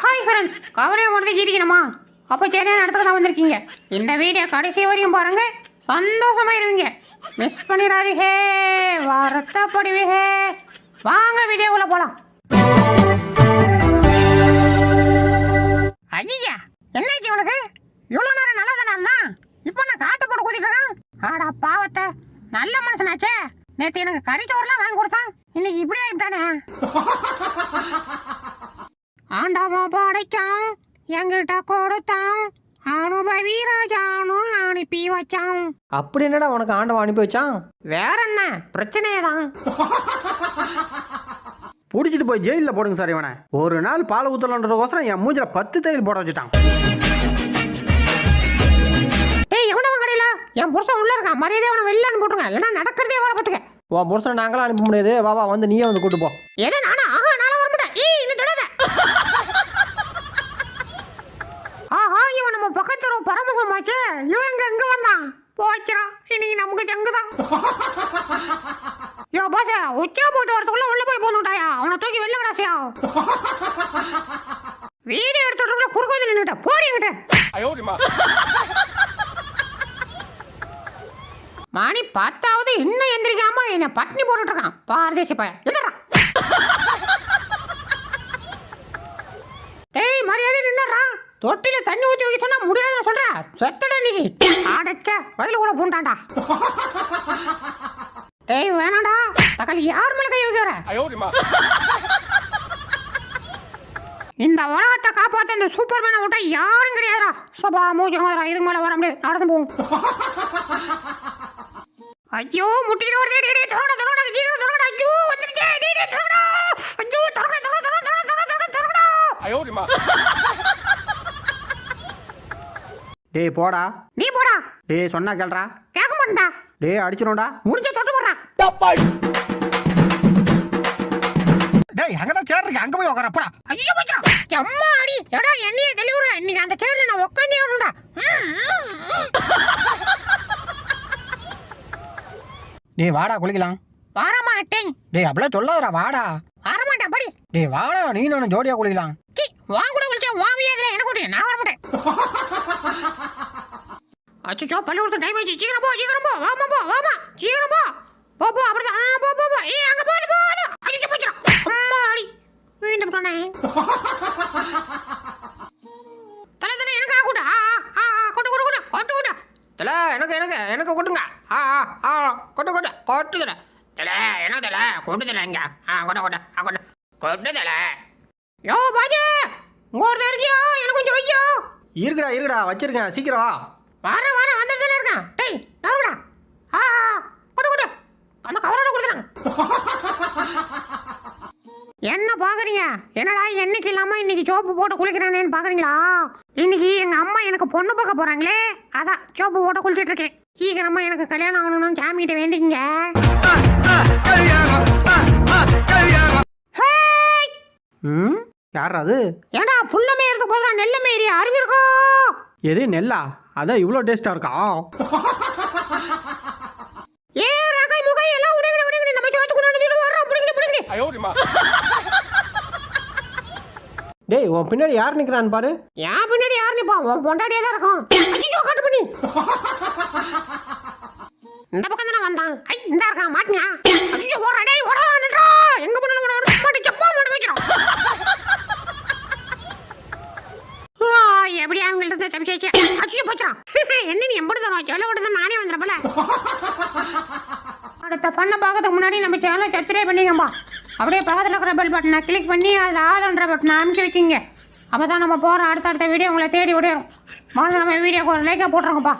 Hi friends கவலையை மறந்து சிரிக்கணுமா அப்போ சரி இடத்துக்கு தான் வந்திருக்கீங்க. இந்த வீடியோ கடைசி வரையும் பாருங்க. சந்தோஷமா இருவீங்க மிஸ் பண்ணிடாதீங்க. வருத்தப்படுவீங்க. வாங்க வீடியோக்குள்ள போலாம். ஐயா என்னாச்சு உனக்கு? இவ்வளோ நேரம் நல்லா தானே இப்போ நான் காற்று போட்டு கூத்திட்டு ஆடா பாவத்தை. நல்ல மனுஷனாச்சே. நேத்து எனக்கு கறிச்சோறுலாம் வாங்கி கொடுத்தான். இன்னைக்கு இப்படி ஆயிட்டானே. ஆண்டவா படைச்சான் என்கிட்ட கொடுத்தான். அனுபவி ராஜானு அனுப்பி வச்சான். அப்படி என்னடா உனக்கு ஆண்டவன் அனுப்பி வச்சான்? வேற என்ன? பிரச்சனையே தான் பிடிச்சிட்டு போய் ஜெயிலில் போடுங்க சார் இவனை. ஒரு நாள் பால் ஊத்தலன்றதுக்கோசரம் என் மூஞ்சில பத்து தையல் போட வச்சுட்டான். ஏய் எவனவன் கடையில? என் புருஷன் உள்ள இருக்கான். மரியாதை அவனை வெளில அனுப்பிட்டுருங்க இல்லைன்னா நடக்கிறதே வர பார்த்துக்க. உன் புருஷனை நாங்களாம் அனுப்ப முடியாது. வா வா வந்து நீயே வந்து கூட்டு போ. எது நானா? ஆஹா நாளா வர மாட்டேன். ஏய் இன்னும் தொடாத? ஆஹா இவன் நம்ம பக்கத்து row பரமசமாச்சே இவன் எங்க எங்க வந்தான். போச்சுறான் இன்னைக்கு நமக்கு ஜங்குதான் யோ பாச உச்சா போட்டு வரதுக்குள்ள உள்ள போய் போந்துட்டாயா அவனை தூக்கி வெளில விடாசியா வீடியோ எடுத்துட்டு குறுக்கோது நின்னுட்ட போறீங்கிட்ட மணி பத்தாவது இன்னும் எந்திரிக்காம என்ன பட்னி போட்டுட்டு இருக்கான் பாரதேசி பையன். எந்திரா டேய் மரியாதை நின்னுறா தொட்டில தண்ணி ஊத்தி வைக்க சொன்னா முடியாதுன்னு சொல்ற. செத்தட நீ. அடைச்ச வயல கூட பூண்டாண்டா டேய் வேணாடா தக்காளி யார் மேல கை வைக்கிற இந்த உலகத்தை காப்பாத்த இந்த சூப்பர் மேனை விட்டா யாரும் கிடையாதுடா. சபா மூச்சங்கடா இதுக்கு மேல வர முடியாது. நடந்து போகும் ஐயோ முட்டிட்டு வருதே டேய் டேய் தொடங்க தொடங்க சீக்கிரம் தொடங்கடா ஐயோ வந்துருச்சே ஐயோ தொடங்க தொடங்க தொடங்க தொடங்க தொடங்க டேய் போடா. நீ போடா. டேய் சொன்னா கேள்றா. கேட்க மாட்டா டேய் அடிச்சிடும்டா. முடிஞ்ச தொட்டு போடுறா. டேய் அங்கதான் சேர் இருக்கு. அங்க போய் உட்கார போடா. ஐயோ போச்சுடா. அம்மா அடி எடா என்னைய தெளிவுற. இன்னைக்கு அந்த சேர்ல நான் உட்காந்தே டேய் வாடா குளிக்கலாம். வரமாட்டேன் டேய் அப்படிலாம் சொல்லாதடா வாடா. வரமாட்டேன் படி. டேய் வாடா நீ நானும் ஜோடியா குளிக்கலாம். சி வா கூட குளிச்சா வா வியாதில எனக்கு ஒரு நான் வரமாட்டேன். அச்சோ பள்ளிக்கூடத்து டைம் ஆச்சு சீக்கிரம் போ சீக்கிரம் போ. வாமா போ வாமா. சீக்கிரம் போ. போ போ அப்படிதான். ஆ போ போ போ. ஏ அங்க போது போது அடிச்சு போச்சுடா அம்மா அடி வீண்டு போட்டானே தலை தலை எனக்கு ஆ கூட்டா ஆ கொட்டு கொடு கொடு கொட்டு கொடு தலை எனக்கு எனக்கு எனக்கு கொட்டுங்க. ஆ ஆ ஆ கொட்டு கொட்டு கொட்டு தல என்ன தலை? கொண்டு தலை இங்க. ஆ கொட்ட கொட்ட ஆ கொட்ட. கொட்டு தலை யோ பாஜே உங்க ஒருத்தர் இருக்கியா? எனக்கு கொஞ்சம் வையோ. இருக்குடா இருக்குடா வச்சிருக்கேன். சீக்கிரம் வா. வர வர வந்துட்டு தானே இருக்கான். டேய் நறுடா ஆ கொடு கொடு அந்த கவரோட கொடுத்துறாங்க என்ன பாக்குறீங்க? என்னடா என்னைக்கு இல்லாம இன்னைக்கு சோப்பு போட்டு குளிக்கிறானேன்னு பாக்குறீங்களா? இன்னைக்கு எங்க அம்மா எனக்கு பொண்ணு பார்க்க போறாங்களே. அதான் சோப்பு போட்டு குளிச்சிட்டு இருக்கேன். சீக்கிரமா எனக்கு கல்யாணம் ஆகணும்னு சாமிகிட்ட வேண்டிங்க! ம்? யார் அது? ஏண்டா புல்ல மேயறதுக்கு போதுடா நெல்ல மேயறி அறிவு இருக்கோ எது நெல்லா? அதான் இவ்வளோ டேஸ்டா இருக்கா? ஏ ரகை முகை எல்லாம் உடைங்கடி உடைங்கடி நம்ம சோத்து கொண்டு வரோம் புடிங்கடி புடிங்கடி. டேய் உன் பின்னாடி யார் நிக்கிறான்னு பாரு. ஏன் பின்னாடி யார் நிப்பா? உன் பொண்டாட்டியே தான் இருக்கும். அச்சோ கட்டு பண்ணி. இந்த பக்கம் தானே வந்தான்? ஐ இந்த இருக்கான் மாட்டினா? அச்சோ ஓடடே ஓடா நின்றா எங்க போனாலும் ஒரு மாட்டி செப்பா மாட்டி வச்சிரும் ஆ, எப்படி அவங்கள்ட்ட தப்பிச்சாச்சு அச்சோ போச்சுறான் என்ன நீ எம்படி தரோம் சொல்ல விட்டு நானே வந்துடுறப்பல அடுத்த ஃபன்னை பார்க்கறதுக்கு முன்னாடி நம்ம சேனலை சப்ஸ்கிரைப் பண்ணிக்கம்பா அப்படியே பக்கத்தில் இருக்கிற பெல் பட்டனை கிளிக் பண்ணி அதில் ஆளுன்ற பட்டனை அமுக்கி வச்சுங்க அப்போ தான் நம்ம போகிற அடுத்த வீடியோ உங்களை தேடி விடையிடும் மறந்து நம்ம வீடியோக்கு ஒரு லைக்காக போட்டுருங்கப்பா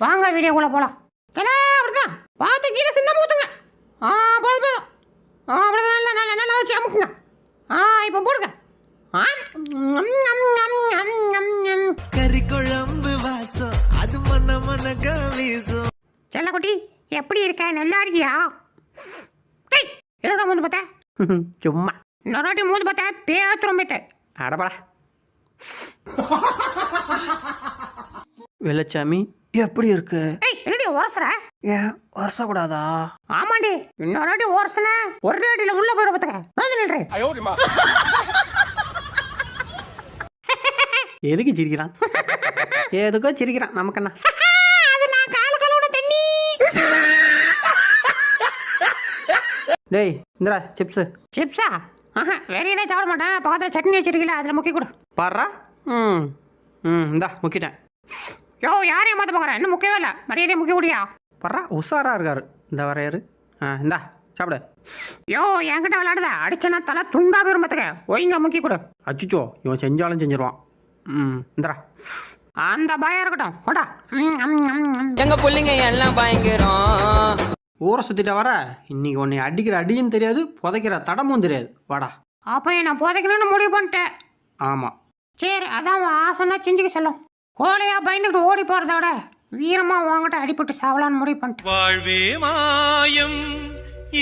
வாங்க வீடியோக்குள்ளே போகலாம் சரி பார்த்து கீழே சிந்தம் ஊற்றுங்க ஆ போதும் போதும். ஆ அப்படிதான் நல்லா நல்லா நல்லா வச்சு அமுக்குங்க. ஆ இப்போ போடுங்க. கறி குழம்பு வாசம். அது மன மனக வீசும் செல்லக்குட்டி எப்படி இருக்க? நல்லா இருக்கியா? எதுக்கு மூந்து பார்த்தேன் சும்மா. வாட்டி மூந்து பார்த்தேன் பேத்துரும் பேத்த அடப்படா வெள்ளச்சாமி எப்படி இருக்கு? உரசுற ஏன் வருஷக்கூடாதா ஆமாண்டி இன்னொரு வாட்டி உரசுன ஒரு அடியில் உள்ள போயிட பார்த்துக்க வந்து நில்றேன் எதுக்கு சிரிக்கிறான்? எதுக்கோ சிரிக்கிறான் நமக்கு என்ன அது நான் கால கழுவுன தண்ணி. டேய் இந்திரா சிப்ஸு. சிப்ஸா? ஆஹா வேற எதாவது சாப்பிட மாட்டேன். பக்கத்தில் சட்னி வச்சிருக்கீங்களா அதில் முக்கி கொடு. பாடுறா? ம் ம் இந்தா முக்கிட்டேன். யோ யாரையும் மாற்ற பார்க்குறேன் இன்னும் முக்கவே இல்லை. மரியாதையை முக்கி குடியா? பர்றா உஷாரா இருக்காரு. இந்த வரையாரு ஆ இந்தா சாப்பிடு. யோ என்கிட்ட விளையாடுத? அடிச்சனா தலை துண்டா போயிரும் பார்த்துக்க ஒய்ங்க முக்கி கொடு. அச்சுச்சோ இவன் செஞ்சாலும் செஞ்சிருவான். ம் இந்தரா அந்த பயம் இருக்கட்டும். ம். எங்க புள்ளைங்க எல்லாம் பயங்கரம். ஊரை சுற்றிட்ட வர இன்னைக்கு உன்னை அடிக்கிற அடியும் தெரியாது புதைக்கிற தடமும் தெரியாது. வாடா. அப்போ என்ன புதைக்கணும்னு முடிவு பண்ணிட்டேன். ஆமாம் சரி அதான் ஆசைன்னா செஞ்சுக்க செல்லும். கோழையா பயந்துக்கிட்டு ஓடி போகிறத விட வீரமா வாங்கிட்டு அடிபட்டு சாவலான்னு முடிவு பண்ணிட்டேன். வாழ்வே மாயம்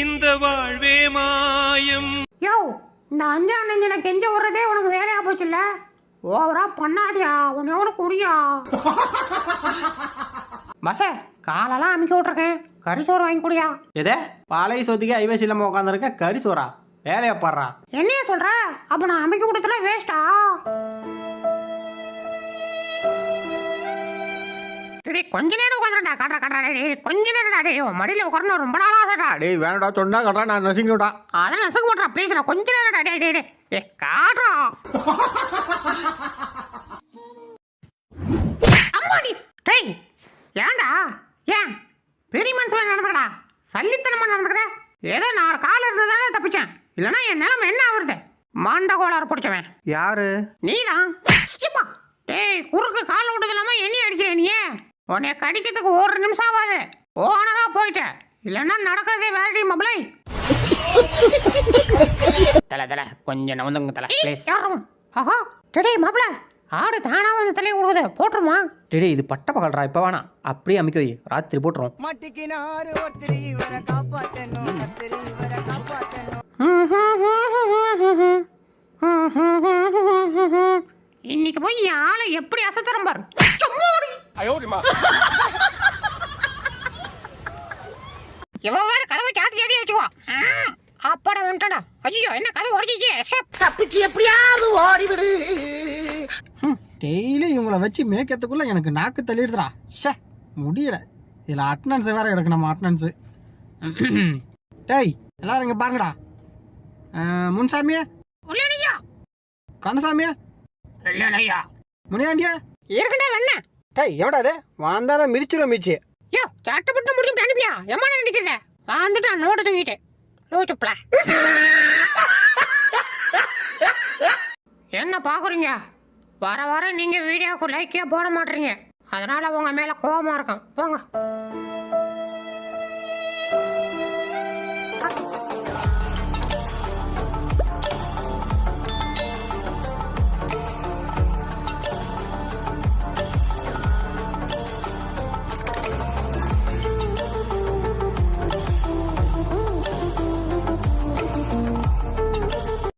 இந்த வாழ்வே மாயம். யோ இந்த அஞ்சா நெஞ்சனை கெஞ்ச விடுறதே உனக்கு வேலையா போச்சுல்ல? ஓவரா பண்ணாதியா உன்னையோட குடியா. பஸ்ஸே காலெல்லாம் அமுக்கி விட்ருக்கேன் கறிச்சோறு வாங்கி குடியா. எதே பாளைய சொத்துக்கே ஐவேசி இல்லாமல் உட்காந்துருக்க கறி சோறா? வேலையை பாடுறா. என்னைய சொல்ற? அப்ப நான் அமைக்க கொடுத்தல வேஸ்டா டேய் கொஞ்ச நேரம் உட்காந்துடா காட்டுறா காட்டுறா டேய் கொஞ்ச நேரம்டா டேய் மடியில உட்காரணும் ரொம்ப நாளா ஆசைடா டேய் வேணடா சொன்னா கட்டா நான் நசிக்கிட்டா அதெல்லாம் நசுக்க மாட்டா ப்ளீஸ் நான் கொஞ்ச நேரம்டா டேய் டேய் டேய். ஏ காட்டுறா. அம்மாடி டேய் ஏன்டா ஏன்? பெரிய மனுஷன் நடந்துக்கடா. சல்லித்தனமா நடந்துக்கிற? ஏதோ நாலு கால் இருந்ததானே தப்பிச்சேன். இல்லைன்னா என் நிலைமை என்ன ஆகுறது? மாண்ட கோளாறு பிடிச்சவன். யாரு? நீதான் டேய் குறுக்கு கால் விட்டது இல்லாம எண்ணி அடிக்கிற நீ. உன்னை கடிக்கிறதுக்கு ஒரு நிமிஷம் ஆகாது ஓனரா போயிட்ட. இல்லைன்னா நடக்கிறதே வேறடி மபளை தல தல கொஞ்சம் நவந்துங்க தல ப்ளீஸ் யாரும் ஆஹா டேய் மாப்பிள ஆடு தானா வந்து தலையை கொடுக்குது போட்டுருமா? டேய் இது பட்ட பகல்றா இப்போ வேணாம். அப்படியே அமைக்க வை. ராத்திரி போட்டுரும் இன்னைக்கு போய் ஆளை எப்படி அசத்துறோம் பாரு சும்மாடி. இவன் வேற கதவை சாத்தி சாத்தி வச்சுக்கோ ஆ, அப்பாடா வந்துட்டாடா ஐயோ என்ன கதவு உடச்சிச்சு எஸ்கேப் தப்பிச்சு எப்படியாவது ஓடிவிடு. டெய்லி இவங்கள வச்சு மேய்க்கிறதுக்குள்ள எனக்கு நாக்கு தள்ளிடுதுடா. ஷே முடியல. இதில் அட்டனன்ஸ் வேற கிடக்கு நம்ம அட்டனன்ஸு டேய் எல்லாரும் இங்கே பாருங்கடா. முன்சாமியே? கந்தசாமியே? இல்லையா முனியாண்டியா? இருக்கண்டா வேணா டேய் எவடா அது வாந்தார மிதிச்சிரும் மிதிச்சு யோ சட்டப்பட்டு முடிச்சு அனுப்பியா எம்மா நினைக்கிறத வந்துட்டு நோட்ட தூங்கிட்டேன் லூச்சுப்ல என்ன பாக்குறீங்க? வர வர நீங்க வீடியோக்கு லைக்கே போட மாட்டீங்க. அதனால உங்க மேல கோபமாக இருக்கும் போங்க.